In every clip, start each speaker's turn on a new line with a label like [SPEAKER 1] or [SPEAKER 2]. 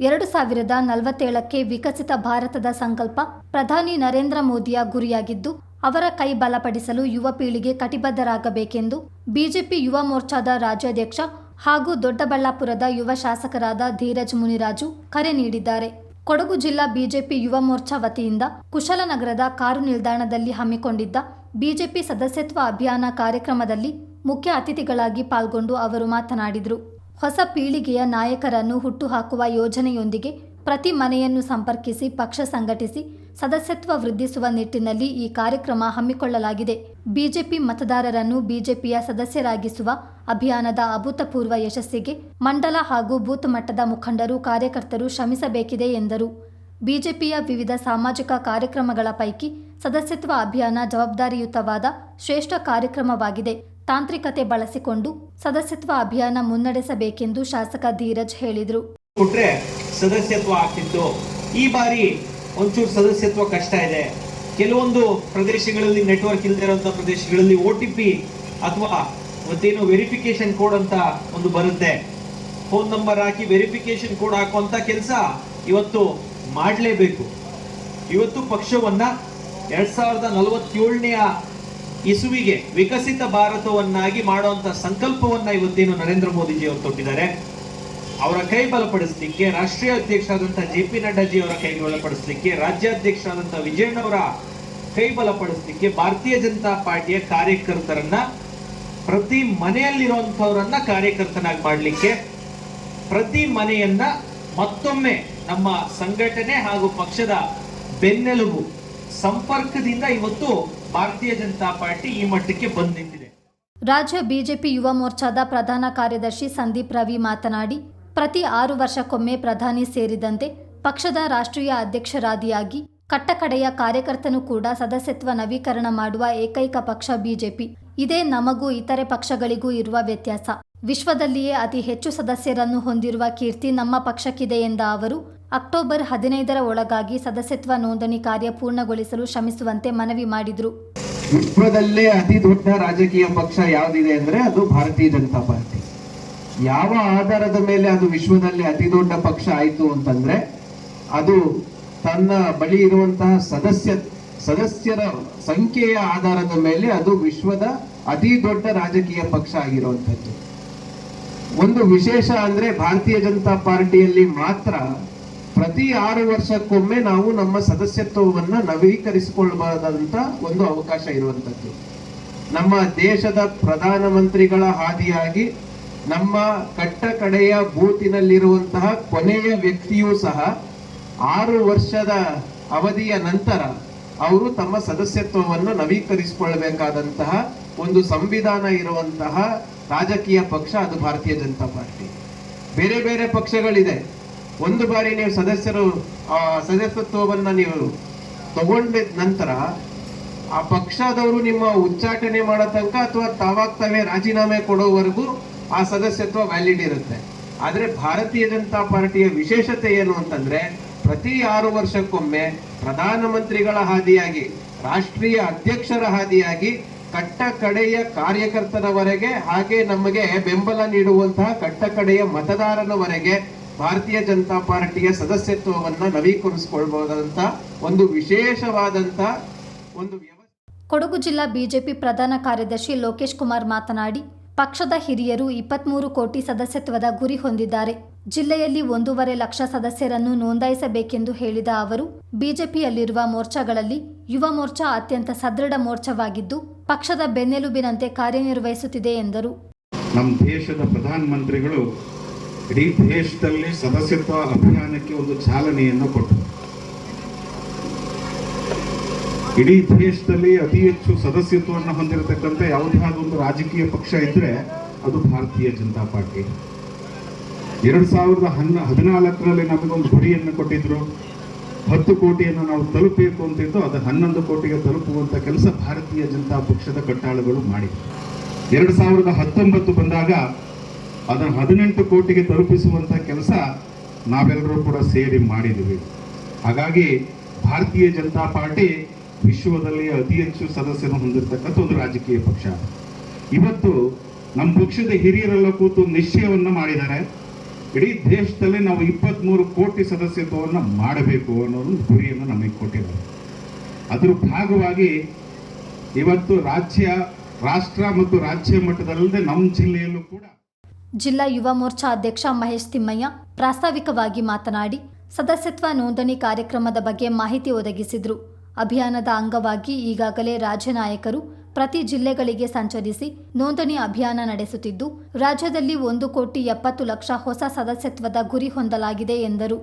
[SPEAKER 1] ಎರಡು ಸಾವಿರದ ನಲವತ್ತೇಳಕ್ಕೆ ವಿಕಸಿತ ಭಾರತದ ಸಂಕಲ್ಪ ಪ್ರಧಾನಿ ನರೇಂದ್ರ ಮೋದಿಯ ಗುರಿಯಾಗಿದ್ದು, ಅವರ ಕೈ ಬಲಪಡಿಸಲು ಯುವ ಪೀಳಿಗೆ ಕಟಿಬದ್ಧರಾಗಬೇಕೆಂದು ಬಿಜೆಪಿ ಯುವ ಮೋರ್ಚಾದ ರಾಜ್ಯಾಧ್ಯಕ್ಷ ಹಾಗೂ ದೊಡ್ಡಬಳ್ಳಾಪುರದ ಯುವ ಶಾಸಕರಾದ ಧೀರಜ್ ಮುನಿರಾಜು ಕರೆ ನೀಡಿದ್ದಾರೆ. ಕೊಡಗು ಜಿಲ್ಲಾ ಬಿಜೆಪಿ ಯುವ ಮೋರ್ಚಾ ವತಿಯಿಂದ ಕುಶಲನಗರದ ಕಾರು ನಿಲ್ದಾಣದಲ್ಲಿ ಹಮ್ಮಿಕೊಂಡಿದ್ದ ಬಿಜೆಪಿ ಸದಸ್ಯತ್ವ ಅಭಿಯಾನ ಕಾರ್ಯಕ್ರಮದಲ್ಲಿ ಮುಖ್ಯ ಅತಿಥಿಗಳಾಗಿ ಪಾಲ್ಗೊಂಡು ಅವರು ಮಾತನಾಡಿದರು. ಹೊಸ ಪೀಳಿಗೆಯ ನಾಯಕರನ್ನು ಹುಟ್ಟುಹಾಕುವ ಯೋಜನೆಯೊಂದಿಗೆ ಪ್ರತಿ ಮನೆಯನ್ನು ಸಂಪರ್ಕಿಸಿ, ಪಕ್ಷ ಸಂಘಟಿಸಿ, ಸದಸ್ಯತ್ವ ವೃದ್ಧಿಸುವ ನಿಟ್ಟಿನಲ್ಲಿ ಈ ಕಾರ್ಯಕ್ರಮ ಹಮ್ಮಿಕೊಳ್ಳಲಾಗಿದೆ. ಬಿಜೆಪಿ ಮತದಾರರನ್ನು ಬಿಜೆಪಿಯ ಸದಸ್ಯರಾಗಿಸುವ ಅಭಿಯಾನದ ಅಭೂತಪೂರ್ವ ಯಶಸ್ಸಿಗೆ ಮಂಡಲ ಹಾಗೂ ಬೂತ್ ಮಟ್ಟದ ಮುಖಂಡರು, ಕಾರ್ಯಕರ್ತರು ಶ್ರಮಿಸಬೇಕಿದೆ ಎಂದರು. ಬಿಜೆಪಿಯ ವಿವಿಧ ಸಾಮಾಜಿಕ ಕಾರ್ಯಕ್ರಮಗಳ ಪೈಕಿ ಸದಸ್ಯತ್ವ ಅಭಿಯಾನ ಜವಾಬ್ದಾರಿಯುತವಾದ ಶ್ರೇಷ್ಠ ಕಾರ್ಯಕ್ರಮವಾಗಿದೆ. ತಾಂತ್ರಿಕತೆ ಬಳಸಿಕೊಂಡು ಸದಸ್ಯತ್ವ ಅಭಿಯಾನ ಮುನ್ನಡೆಸಬೇಕೆಂದು ಶಾಸಕ ಧೀರಜ್ ಹೇಳಿದರು.
[SPEAKER 2] ಕೊಟ್ರೆ ಸದಸ್ಯತ್ವ ಆಗ್ತಿತ್ತು. ಈ ಬಾರಿ ಒಂಚೂರು ಸದಸ್ಯತ್ವ ಕಷ್ಟ ಇದೆ. ಕೆಲವೊಂದು ಪ್ರದೇಶಗಳಲ್ಲಿ ನೆಟ್ವರ್ಕ್ ಇಲ್ಲದೆ ಇರುವಂತಹ ಪ್ರದೇಶಗಳಲ್ಲಿ ಒ ಟಿ ಪಿ ಅಥವಾ ಮತ್ತೇನು ವೆರಿಫಿಕೇಶನ್ ಕೋಡ್ ಅಂತ ಒಂದು ಬರುತ್ತೆ. ಫೋನ್ ನಂಬರ್ ಹಾಕಿ ವೆರಿಫಿಕೇಶನ್ ಕೋಡ್ ಹಾಕುವಂತ ಕೆಲಸ ಇವತ್ತು ಮಾಡಲೇಬೇಕು. ಇವತ್ತು ಪಕ್ಷವನ್ನ ಎರಡ್ ಸಾವಿರದ ನಲವತ್ತೇಳನೆಯ ಇಸುವಿಗೆ ವಿಕಸಿತ ಭಾರತವನ್ನಾಗಿ ಮಾಡುವಂತ ಸಂಕಲ್ಪವನ್ನ ಇವತ್ತೇನು ನರೇಂದ್ರ ಮೋದಿಜಿ ಅವರು ತೊಟ್ಟಿದ್ದಾರೆ, ಅವರ ಕೈ ಬಲಪಡಿಸಲಿಕ್ಕೆ, ರಾಷ್ಟ್ರೀಯ ಅಧ್ಯಕ್ಷರಾದಂತಹ ಜೆ ಪಿ ನಡ್ಡಾಜಿ ಅವರ ಕೈ ಬಲಪಡಿಸಲಿಕ್ಕೆ ರಾಜ್ಯಾಧ್ಯಕ್ಷರಾದಂತಹ ವಿಜಯಣ್ಣವರ ಕೈ ಬಲಪಡಿಸಲಿಕ್ಕೆ ಭಾರತೀಯ ಜನತಾ ಪಾರ್ಟಿಯ ಕಾರ್ಯಕರ್ತರನ್ನ, ಪ್ರತಿ ಮನೆಯಲ್ಲಿರುವಂತವರನ್ನ ಕಾರ್ಯಕರ್ತನಾಗಿ ಮಾಡಲಿಕ್ಕೆ, ಪ್ರತಿ ಮನೆಯನ್ನ ಮತ್ತೊಮ್ಮೆ ನಮ್ಮ ಸಂಘಟನೆ ಹಾಗೂ ಪಕ್ಷದ ಬೆನ್ನೆಲುಬು ಸಂಪರ್ಕದಿಂದ ಇವತ್ತು ಭಾರತೀಯ ಜನತಾ ಪಾರ್ಟಿ ಈ ಮಟ್ಟಕ್ಕೆ ಬಂದ್ ನಿಂತಿದೆ.
[SPEAKER 1] ರಾಜ್ಯ ಬಿಜೆಪಿ ಯುವ ಮೋರ್ಚಾದ ಪ್ರಧಾನ ಕಾರ್ಯದರ್ಶಿ ಸಂದೀಪ್ ರವಿ ಮಾತನಾಡಿ, ಪ್ರತಿ ಆರು ವರ್ಷಕ್ಕೊಮ್ಮೆ ಪ್ರಧಾನಿ ಸೇರಿದಂತೆ ಪಕ್ಷದ ರಾಷ್ಟ್ರೀಯ ಅಧ್ಯಕ್ಷರಾದಿಯಾಗಿ ಕಟ್ಟಕಡೆಯ ಕಾರ್ಯಕರ್ತನು ಕೂಡ ಸದಸ್ಯತ್ವ ನವೀಕರಣ ಮಾಡುವ ಏಕೈಕ ಪಕ್ಷ ಬಿಜೆಪಿ. ಇದೇ ನಮಗೂ ಇತರೆ ಪಕ್ಷಗಳಿಗೂ ಇರುವ ವ್ಯತ್ಯಾಸ. ವಿಶ್ವದಲ್ಲಿಯೇ ಅತಿ ಹೆಚ್ಚು ಸದಸ್ಯರನ್ನು ಹೊಂದಿರುವ ಕೀರ್ತಿ ನಮ್ಮ ಪಕ್ಷಕ್ಕಿದೆ ಎಂದ ಅವರು ಅಕ್ಟೋಬರ್ ಹದಿನೈದರ ಒಳಗಾಗಿ ಸದಸ್ಯತ್ವ ನೋಂದಣಿ ಕಾರ್ಯ ಪೂರ್ಣಗೊಳಿಸಲು ಶ್ರಮಿಸುವಂತೆ ಮನವಿ ಮಾಡಿದರು.
[SPEAKER 3] ವಿಶ್ವದಲ್ಲೇ ಅತಿ ದೊಡ್ಡ ರಾಜಕೀಯ ಪಕ್ಷ ಯಾವ್ದಿದೆ ಅಂದ್ರೆ ಅದು ಭಾರತೀಯ ಜನತಾ ಪಾರ್ಟಿ. ಯಾವ ಆಧಾರದ ಮೇಲೆ ಅದು ವಿಶ್ವದಲ್ಲಿ ಅತಿ ದೊಡ್ಡ ಪಕ್ಷ ಆಯ್ತು ಅಂತಂದ್ರೆ ಅದು ತನ್ನ ಬಳಿ ಇರುವಂತಹ ಸದಸ್ಯ, ಸದಸ್ಯರ ಸಂಖ್ಯೆಯ ಆಧಾರದ ಮೇಲೆ ಅದು ವಿಶ್ವದ ಅತಿ ದೊಡ್ಡ ರಾಜಕೀಯ ಪಕ್ಷ ಆಗಿರುವಂತದ್ದು ಒಂದು ವಿಶೇಷ ಅಂದ್ರೆ ಭಾರತೀಯ ಜನತಾ ಪಾರ್ಟಿಯಲ್ಲಿ ಮಾತ್ರ ಪ್ರತಿ ಆರು ವರ್ಷಕ್ಕೊಮ್ಮೆ ನಾವು ನಮ್ಮ ಸದಸ್ಯತ್ವವನ್ನ ನವೀಕರಿಸಿಕೊಳ್ಳಬಹುದಂತ ಒಂದು ಅವಕಾಶ ಇರುವಂತದ್ದು. ನಮ್ಮ ದೇಶದ ಪ್ರಧಾನಮಂತ್ರಿಗಳ ಹಾದಿಯಾಗಿ ನಮ್ಮ ಕಟ್ಟ ಕಡೆಯ ಬೂತಿನಲ್ಲಿರುವಂತಹ ಕೊನೆಯ ವ್ಯಕ್ತಿಯೂ ಸಹ ಆರು ವರ್ಷದ ಅವಧಿಯ ನಂತರ ಅವರು ತಮ್ಮ ಸದಸ್ಯತ್ವವನ್ನು ನವೀಕರಿಸಿಕೊಳ್ಳಬೇಕಾದಂತಹ ಒಂದು ಸಂವಿಧಾನ ಇರುವಂತಹ ರಾಜಕೀಯ ಪಕ್ಷ ಅದು ಭಾರತೀಯ ಜನತಾ ಪಾರ್ಟಿ. ಬೇರೆ ಬೇರೆ ಪಕ್ಷಗಳಿದೆ. ಒಂದು ಬಾರಿ ನೀವು ಸದಸ್ಯರು ಸದಸ್ಯತ್ವವನ್ನು ನೀವು ತಗೊಂಡ ನಂತರ ಆ ಪಕ್ಷದವರು ನಿಮ್ಮ ಉಚ್ಚಾಟನೆ ಮಾಡೋ ತನಕ ಅಥವಾ ತಾವಾಗ ತಾವೇ ರಾಜೀನಾಮೆ ಕೊಡೋವರೆಗೂ ಆ ಸದಸ್ಯತ್ವ ವ್ಯಾಲಿಡ್ ಇರುತ್ತೆ. ಆದರೆ ಭಾರತೀಯ ಜನತಾ ಪಾರ್ಟಿಯ ವಿಶೇಷತೆ ಏನು ಅಂತಂದ್ರೆ, ಪ್ರತಿ ಆರು ವರ್ಷಕ್ಕೊಮ್ಮೆ ಪ್ರಧಾನಮಂತ್ರಿಗಳ ಹಾದಿಯಾಗಿ, ರಾಷ್ಟ್ರೀಯ ಅಧ್ಯಕ್ಷರ ಹಾದಿಯಾಗಿ ಕಟ್ಟ ಕಡೆಯ ಕಾರ್ಯಕರ್ತನವರೆಗೆ ಹಾಗೆ ನಮಗೆ ಬೆಂಬಲ ನೀಡುವಂತಹ ಕಟ್ಟ ಕಡೆಯ ಮತದಾರನವರೆಗೆ ಭಾರತೀಯ ಜನತಾ ಪಾರ್ಟಿಯ ಸದಸ್ಯತ್ವವನ್ನು ನವೀಕರಿಸಿಕೊಳ್ಬಹುದಂತ ಒಂದು ವಿಶೇಷವಾದಂತ ಒಂದು ವ್ಯವಸ್ಥೆ.
[SPEAKER 1] ಕೊಡಗು ಜಿಲ್ಲಾ ಬಿಜೆಪಿ ಪ್ರಧಾನ ಕಾರ್ಯದರ್ಶಿ ಲೋಕೇಶ್ ಕುಮಾರ್ ಮಾತನಾಡಿ ಪಕ್ಷದ ಹಿರಿಯರು ಇಪ್ಪತ್ಮೂರು ಕೋಟಿ ಸದಸ್ಯತ್ವದ ಗುರಿ ಹೊಂದಿದ್ದಾರೆ. ಜಿಲ್ಲೆಯಲ್ಲಿ ಒಂದೂವರೆ ಲಕ್ಷ ಸದಸ್ಯರನ್ನು ನೋಂದಾಯಿಸಬೇಕೆಂದು ಹೇಳಿದ ಅವರು ಬಿಜೆಪಿಯಲ್ಲಿರುವ ಮೋರ್ಚಾಗಳಲ್ಲಿ ಯುವ ಮೋರ್ಚಾ ಅತ್ಯಂತ ಸದೃಢ ಮೋರ್ಚಾವಾಗಿದ್ದು ಪಕ್ಷದ ಬೆನ್ನೆಲುಬಿನಂತೆ ಕಾರ್ಯನಿರ್ವಹಿಸುತ್ತಿದೆ ಎಂದರು.
[SPEAKER 4] ನಮ್ಮ ದೇಶದ ಪ್ರಧಾನಮಂತ್ರಿಗಳು ಇಡೀ ದೇಶದಲ್ಲಿ ಸದಸ್ಯತ್ವ ಅಭಿಯಾನಕ್ಕೆ ಒಂದು ಚಾಲನೆಯನ್ನು ಕೊಟ್ಟರು. ಇಡೀ ದೇಶದಲ್ಲಿ ಅತಿ ಹೆಚ್ಚು ಸದಸ್ಯತ್ವವನ್ನು ಹೊಂದಿರತಕ್ಕಂಥ ಯಾವುದೇ ಒಂದು ರಾಜಕೀಯ ಪಕ್ಷ ಇದ್ರೆ ಅದು ಭಾರತೀಯ ಜನತಾ ಪಾರ್ಟಿ. ಎರಡು ಸಾವಿರದ ಹನ್ನ, ಹದಿನಾಲ್ಕರಲ್ಲಿ ನಮಗೊಂದು ಗುರಿಯನ್ನು ಕೊಟ್ಟಿದ್ರು. ಹತ್ತು ಕೋಟಿಯನ್ನು ನಾವು ತಲುಪಬೇಕು ಅಂತಿದ್ದು ಅದು ಹನ್ನೊಂದು ಕೋಟಿಗೆ ತಲುಪುವಂತ ಕೆಲಸ ಭಾರತೀಯ ಜನತಾ ಪಕ್ಷದ ಕಟ್ಟಾಳುಗಳು ಮಾಡಿದ್ರು. ಎರಡು ಸಾವಿರದ ಹತ್ತೊಂಬತ್ತು ಬಂದಾಗ ಅದನ್ನು ಹದಿನೆಂಟು ಕೋಟಿಗೆ ತಲುಪಿಸುವಂತ ಕೆಲಸ ನಾವೆಲ್ಲರೂ ಕೂಡ ಸೇರಿ ಮಾಡಿದ್ದೀವಿ. ಹಾಗಾಗಿ ಭಾರತೀಯ ಜನತಾ ಪಾರ್ಟಿ ವಿಶ್ವದಲ್ಲಿ ಅತಿ ಹೆಚ್ಚು ಸದಸ್ಯರು ಹೊಂದಿರತಕ್ಕಂಥ ಒಂದು ರಾಜಕೀಯ ಪಕ್ಷ. ಇವತ್ತು ನಮ್ಮ ಪಕ್ಷದ ಹಿರಿಯರೆಲ್ಲ ಕೂತು ನಿಶ್ಚಯವನ್ನು ಮಾಡಿದ್ದಾರೆ. ಇಡೀ ದೇಶದಲ್ಲಿ ನಾವು ಇಪ್ಪತ್ತ್ಮೂರು ಕೋಟಿ ಸದಸ್ಯತ್ವವನ್ನು ಮಾಡಬೇಕು ಅನ್ನೋ ಒಂದು ಗುರಿಯನ್ನು ನಮಗೆ ಕೊಟ್ಟಿದ್ದಾರೆ. ಅದರ ಭಾಗವಾಗಿ ಇವತ್ತು ರಾಜ್ಯ, ರಾಷ್ಟ್ರ ಮತ್ತು ರಾಜ್ಯ ಮಟ್ಟದಲ್ಲದೆ ನಮ್ಮ ಜಿಲ್ಲೆಯಲ್ಲೂ ಕೂಡ
[SPEAKER 1] ಜಿಲ್ಲಾ ಯುವ ಮೋರ್ಚಾ ಅಧ್ಯಕ್ಷ ಮಹೇಶ್ ತಿಮ್ಮಯ್ಯ ಪ್ರಾಸ್ತಾವಿಕವಾಗಿ ಮಾತನಾಡಿ, ಸದಸ್ಯತ್ವ ನೋಂದಣಿ ಕಾರ್ಯಕ್ರಮದ ಬಗ್ಗೆ ಮಾಹಿತಿ ಒದಗಿಸಿದರು. ಅಭಿಯಾನದ ಅಂಗವಾಗಿ ಈಗಾಗಲೇ ರಾಜ್ಯ ನಾಯಕರು ಪ್ರತಿ ಜಿಲ್ಲೆಗಳಿಗೆ ಸಂಚರಿಸಿ ನೋಂದಣಿ ಅಭಿಯಾನ ನಡೆಸುತ್ತಿದ್ದು, ರಾಜ್ಯದಲ್ಲಿ ಒಂದು ಕೋಟಿ ಎಪ್ಪತ್ತು ಲಕ್ಷ ಹೊಸ ಸದಸ್ಯತ್ವದ ಗುರಿ ಹೊಂದಲಾಗಿದೆ ಎಂದರು.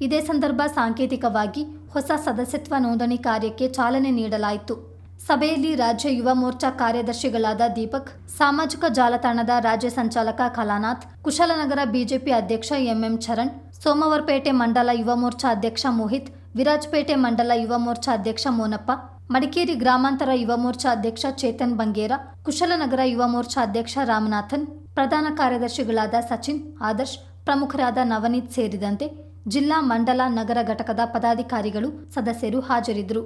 [SPEAKER 1] ಇದೇ ಸಂದರ್ಭ ಸಾಂಕೇತಿಕವಾಗಿ ಹೊಸ ಸದಸ್ಯತ್ವ ನೋಂದಣಿ ಕಾರ್ಯಕ್ಕೆ ಚಾಲನೆ ನೀಡಲಾಯಿತು. ಸಭೆಯಲ್ಲಿ ರಾಜ್ಯ ಯುವ ಮೋರ್ಚಾ ಕಾರ್ಯದರ್ಶಿಗಳಾದ ದೀಪಕ್, ಸಾಮಾಜಿಕ ಜಾಲತಾಣದ ರಾಜ್ಯ ಸಂಚಾಲಕ ಕಲಾನಾಥ್, ಕುಶಲನಗರ ಬಿಜೆಪಿ ಅಧ್ಯಕ್ಷ ಎಂಎಂ ಚರಣ್, ಸೋಮವಾರಪೇಟೆ ಮಂಡಲ ಯುವ ಮೋರ್ಚಾ ಅಧ್ಯಕ್ಷ ಮೋಹಿತ್, ವಿರಾಜಪೇಟೆ ಮಂಡಲ ಯುವ ಮೋರ್ಚಾ ಅಧ್ಯಕ್ಷ ಮೋನಪ್ಪ, ಮಡಿಕೇರಿ ಗ್ರಾಮಾಂತರ ಯುವ ಮೋರ್ಚಾ ಅಧ್ಯಕ್ಷ ಚೇತನ್ ಬಂಗೇರ, ಕುಶಲನಗರ ಯುವ ಮೋರ್ಚಾ ಅಧ್ಯಕ್ಷ ರಾಮನಾಥನ್, ಪ್ರಧಾನ ಕಾರ್ಯದರ್ಶಿಗಳಾದ ಸಚಿನ್, ಆದರ್ಶ್, ಪ್ರಮುಖರಾದ ನವನೀತ್ ಸೇರಿದಂತೆ ಜಿಲ್ಲಾ, ಮಂಡಲ, ನಗರ ಘಟಕದ ಪದಾಧಿಕಾರಿಗಳು, ಸದಸ್ಯರು ಹಾಜರಿದ್ದರು.